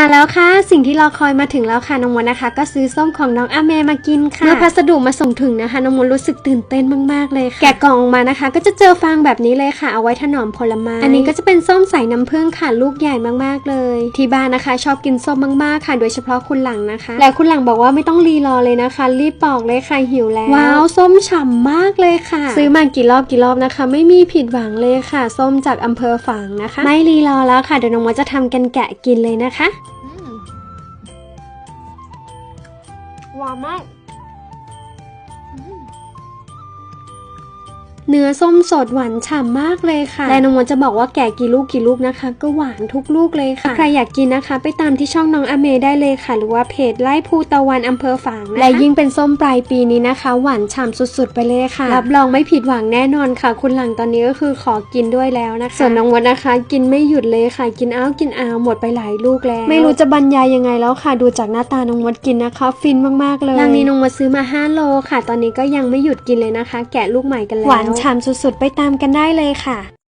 มาแล้วค่ะ สิ่งที่รอคอยมาถึงแล้วค่ะน้องมดนะคะ ก็ซื้อส้มของน้องอาเมมากินค่ะเมื่อพัสดุมาส่งถึงนะคะน้องมดรู้สึกตื่นเต้นมากๆเลยค่ะแกะกล่องออกมานะคะ ก็จะเจอฟางแบบนี้เลยค่ะ เอาไว้ถนอมผลไม้อันนี้ก็จะเป็นส้มใส่น้ำผึ้งค่ะลูกใหญ่มากๆเลย ที่บ้านนะคะ ชอบกินส้มมากๆค่ะ โดยเฉพาะคุณหลังนะคะ และคุณหลังบอกว่าไม่ต้องรีรอเลยนะคะ รีบปอกเลยค่ะหิวแล้วว้าวส้มฉ่ำมากเลยค่ะ ซื้อมากี่รอบกี่รอบนะคะ ไม่มีผิดหวังเลยค่ะ ส้มจากอำเภอฝางนะคะ ไม่รีรอแล้วค่ะเดี๋ยวน้องมดจะทำกันแกะกินเลยนะคะ หว เนื้อส้มสดหวานฉ่ำมากเลยค่ะ และน้องมดจะบอกว่าแกะกี่ลูกกี่ลูกนะคะ ก็หวานทุกลูกเลยค่ะ ใครอยากกินนะคะ ไปตามที่ช่องน้องอเมได้เลยค่ะ หรือว่าเพจไล่ภูตะวันอำเภอฝางนะคะและยิ่งเป็นส้มปลายปีนี้นะคะ หวานฉ่ำสุดๆ ไปเลยค่ะ รับรองไม่ผิดหวังแน่นอนค่ะ คุณหลังตอนนี้ก็คือขอกินด้วยแล้วนะคะ ส่วนน้องมดนะคะ กินไม่หยุดเลยค่ะ กินอ้าวกินอ้าวหมดไปหลายลูกแล้ว ไม่รู้จะบรรยายยังไงแล้วค่ะ ดูจากหน้าตาน้องมดกินนะคะ ฟินมากๆเลยรังนี้น้องมดซื้อมา5โลค่ะ ตอนนี้ก็ยังไม่หยุดกินเลยนะคะ แกะลูกใหม่กันแล้วหวานฉ่ำสุดๆ ไปตามกันได้เลยค่ะ